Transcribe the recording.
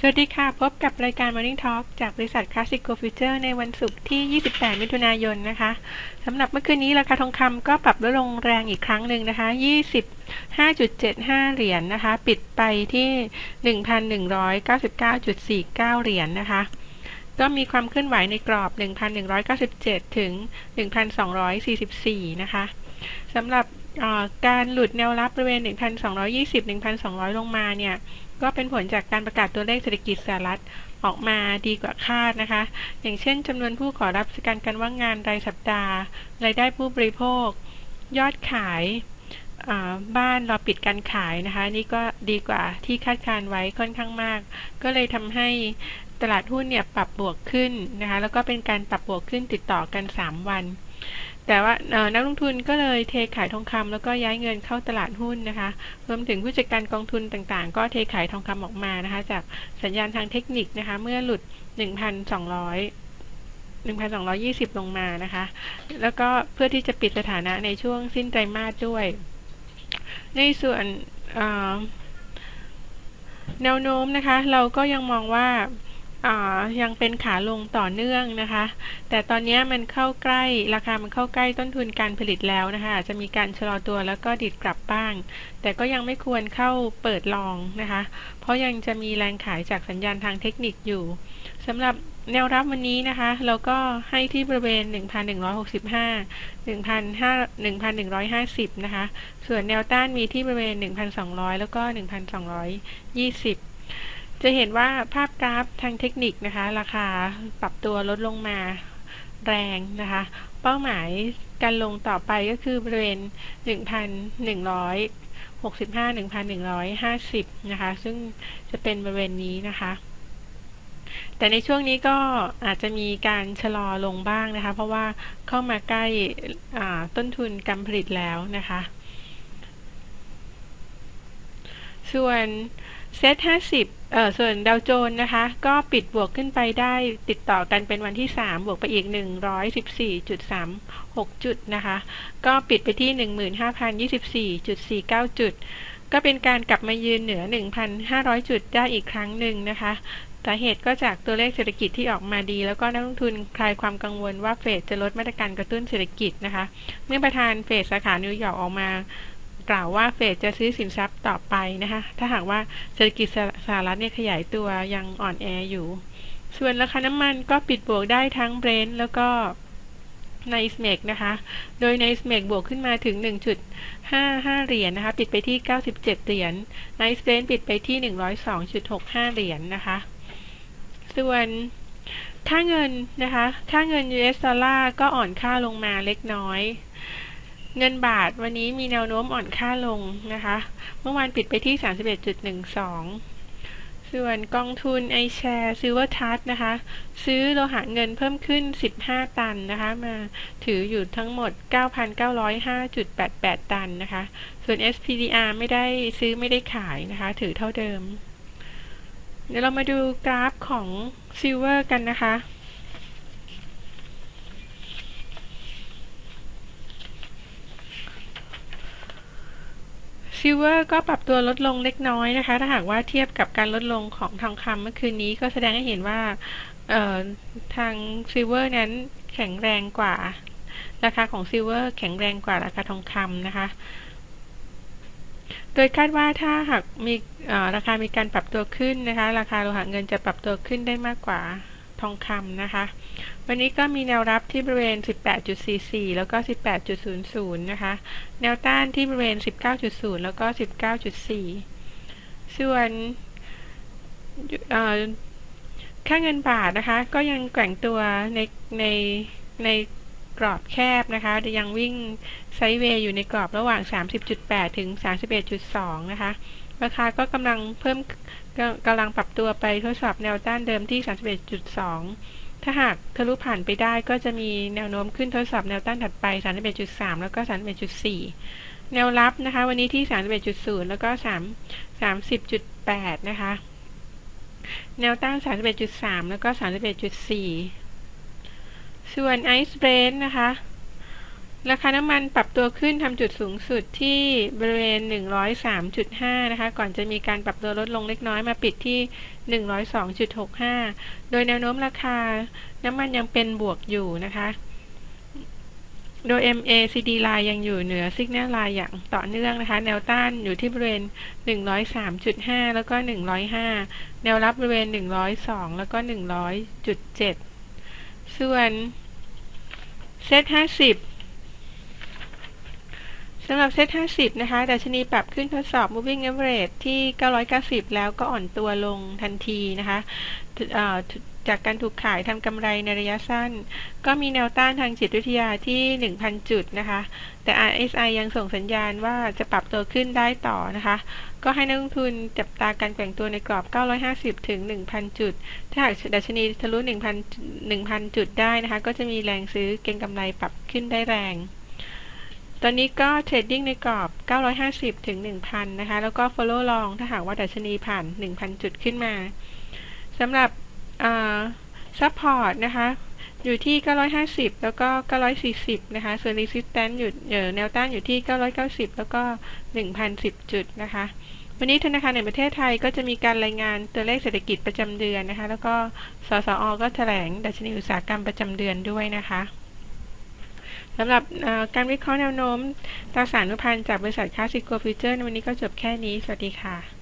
สวัสดีค่ะ พบกับรายการ Morning Talk จากบริษัท Classic Go Future ในวันศุกร์ที่ 28 มิถุนายนนะคะสำหรับเมื่อคืนนี้ราคาทองคำก็ปรับลดลงแรงอีกครั้งหนึ่งนะคะ 25.75 เหรียญนนะคะ ปิดไปที่ 1,199.49 เหรียญนนะคะ ก็มีความเคลื่อนไหวในกรอบ 1,197 ถึง 1,244 นะคะ สำหรับการหลุดแนวรับบริเวณ 1,220 1,200 ลงมาเนี่ย ก็เป็นผลจากการประกาศตัวเลขเศรษฐกิจสหรัฐออกมาดีกว่าคาดนะคะ อย่างเช่นจำนวนผู้ขอรับการการว่างงานรายสัปดาห์ รายได้ผู้บริโภค ยอดขายบ้านรอปิดการขายนะคะ นี่ก็ดีกว่าที่คาดการไว้ค่อนข้างมาก ก็เลยทำให้ตลาดหุ้นเนี่ยปรับบวกขึ้นนะคะ แล้วก็เป็นการปรับบวกขึ้นติดต่อกัน 3 วัน แต่ว่านักลงทุนก็เลยเทขายทองคำแล้วก็ย้ายเงินเข้าตลาดหุ้นนะคะ รวมถึงผู้จัดการกองทุนต่างๆ ก็เทขายทองคำออกมานะคะ จากสัญญาณทางเทคนิคนะคะ เมื่อหลุด 1,200 1,220 ลงมานะคะ แล้วก็เพื่อที่จะปิดสถานะในช่วงสิ้นไตรมาสด้วย ในส่วนแนวโน้มนะคะ เราก็ยังมองว่า ยังเป็นขาลงต่อเนื่องนะคะ แต่ตอนนี้มันเข้าใกล้ราคามันเข้าใกล้ต้นทุนการผลิตแล้วนะคะจะมีการชะลอตัวแล้วก็ดิดกลับบ้าง แต่ก็ยังไม่ควรเข้าเปิดลองนะคะ เพราะยังจะมีแรงขายจากสัญญาณทางเทคนิคอยู่สำหรับแนวรับวันนี้นะคะ เราก็ให้ที่บริเวณ 1,165 1,150 นะคะ ส่วนแนวต้านมีที่บริเวณ 1,200 แล้วก็ 1,220 จะเห็นว่าภาพกราฟทางเทคนิคนะคะ ราคาปรับตัวลดลงมาแรงนะคะ เป้าหมายการลงต่อไปก็คือบริเวณ 1,165 1,150 นะคะ ซึ่งจะเป็นบริเวณนี้นะคะแต่ในช่วงนี้ก็อาจจะมีการชะลอลงบ้างนะคะ เพราะว่าเข้ามาใกล้ต้นทุนการผลิตแล้วนะคะ ส่วนเซต50เอ่อส่วนดาวโจนส์นะคะ ก็ปิดบวกขึ้นไปได้ติดต่อกันเป็นวันที่ 3 บวกไปอีก 114.36 จุดนะคะ ก็ปิดไปที่ 15,024.49 จุด ก็เป็นการกลับมายืนเหนือ 1,500 จุดได้อีกครั้งหนึ่งนะคะสาเหตุก็จากตัวเลขเศรษฐกิจที่ออกมาดี แล้วก็นักลงทุนคลายความกังวลว่าเฟดจะลดมาตรการกระตุ้นเศรษฐกิจนะคะ เมื่อประธานเฟดสาขานิวยอร์กออกมา กล่าวว่าเฟดจะซื้อสินทรัพย์ต่อไปนะคะ ถ้าหากว่าเศรษฐกิจสหรัฐเนี่ยขยายตัวยังอ่อนแออยู่ ส่วนราคาน้ำมันก็ปิดบวกได้ทั้งเบรนท์แล้วก็ในสเมกนะคะ โดยในสเมกบวกขึ้นมาถึง 1.55 เหรียญนนะคะ ปิดไปที่ 97 เหรียญ ในสเบรนท์ปิดไปที่ 102.65 เหรียญนนะคะ ส่วนค่าเงินนะคะ ค่าเงิน US ดอลลาร์ก็อ่อนค่าลงมาเล็กน้อย เงินบาทวันนี้มีแนวโน้มอ่อนค่าลงนะคะ เมื่อวานปิดไปที่ 31.12 ส่วนกองทุน i s h a r e Silver t ั u c นะคะ ซื้อโลหะเงินเพิ่มขึ้น 15 ตันนะคะ มาถืออยู่ทั้งหมด 9,905.88 ตันนะคะ ส่วน SPDR ไม่ได้ซื้อไม่ได้ขายนะคะ ถือเท่าเดิม เดี๋ยวเรามาดูกราฟของ Silver กันนะคะ ซิลเวอร์ก็ปรับตัวลดลงเล็กน้อยนะคะ ถ้าหากว่าเทียบกับการลดลงของทองคำเมื่อคืนนี้ก็แสดงให้เห็นว่าทางซิลเวอร์นั้นแข็งแรงกว่า ราคาของซิลเวอร์แข็งแรงกว่าราคาทองคำนะคะ โดยคาดว่าถ้าหากมีราคามีการปรับตัวขึ้นนะคะ ราคาโลหะเงินจะปรับตัวขึ้นได้มากกว่า ทองคำนะคะ วันนี้ก็มีแนวรับที่บริเวณ 18.44 แล้วก็ 18.00 นะคะ แนวต้านที่บริเวณ 19.0 แล้วก็ 19.4 ส่วนค่าเงินบาทนะคะ ก็ยังแกว่งตัวในในใน กรอบแคบนะคะยังวิ่งไซด์เวย์อยู่ในกรอบระหว่าง 30.8 ถึง 31.2 นะคะ ราคาก็กำลังเพิ่มกำลังปรับตัวไปทดสอบแนวต้านเดิมที่ 31.2 ถ้าหากทะลุผ่านไปได้ก็จะมีแนวโน้มขึ้นทดสอบแนวต้านถัดไป 31.3 แล้วก็ 31.4 แนวรับนะคะ วันนี้ที่ 31.0 แล้วก็ 3 30.8 นะคะ แนวต้าน 31.3 แล้วก็ 31.4 ส่วนไอซ์เบรนนะคะ ราคาน้ำมันปรับตัวขึ้นทำจุดสูงสุดที่บริเวณ 103.5 นะคะ ก่อนจะมีการปรับตัวลดลงเล็กน้อยมาปิดที่ 102.65 โดยแนวโน้มราคาน้ำมันยังเป็นบวกอยู่นะคะ โดย MACD line ยังอยู่เหนือ Signal line อย่างต่อเนื่องนะคะ แนวต้านอยู่ที่บริเวณ 103.5 แล้วก็ 105 แนวรับบริเวณ 102 แล้วก็ 100.7 ส่วนเซตห้าสิบ สำหรับเซต50 นะคะดัชนีปรับขึ้นทดสอบ moving average ที่ 990 แล้วก็อ่อนตัวลงทันทีนะคะจากการถูกขายทำกำไรในระยะสั้น ก็มีแนวต้านทางจิตวิทยาที่ 1,000 จุดนะคะ แต่ RSI ยังส่งสัญญาณว่าจะปรับตัวขึ้นได้ต่อนะคะ ก็ให้นักลงทุนจับตาการแกว่งตัวในกรอบ 950 ถึง 1,000 จุด ถ้าหากดัชนีทะลุ 1,000 1,000 จุดได้นะคะ ก็จะมีแรงซื้อเก็งกำไรปรับขึ้นได้แรง ตอนนี้ก็เทรดดิ้งในกรอบ 950 ถึง 1,000 นะคะ แล้วก็ follow long ถ้าหากว่าดัชนีผ่าน 1,000 จุดขึ้นมาสำหรับซัพพอร์ตนะคะ อยู่ที่ 950 แล้วก็ 940 นะคะ ส่วน resistance อยู่แนวต้านอยู่ที่ 990 แล้วก็ 1,010 จุดนะคะ วันนี้ธนาคารแห่งประเทศไทยก็จะมีการรายงานตัวเลขเศรษฐกิจประจำเดือนนะคะ แล้วก็ สสอ ก็แถลงดัชนีอุตสาหกรรมประจำเดือนด้วยนะคะ สำหรับการวิเคราะห์แนวโน้มตราสารนุพันธ์จากบริษัทคาสิโกฟิวเจอร์ในวันนี้ก็จบแค่นี้ สวัสดีค่ะ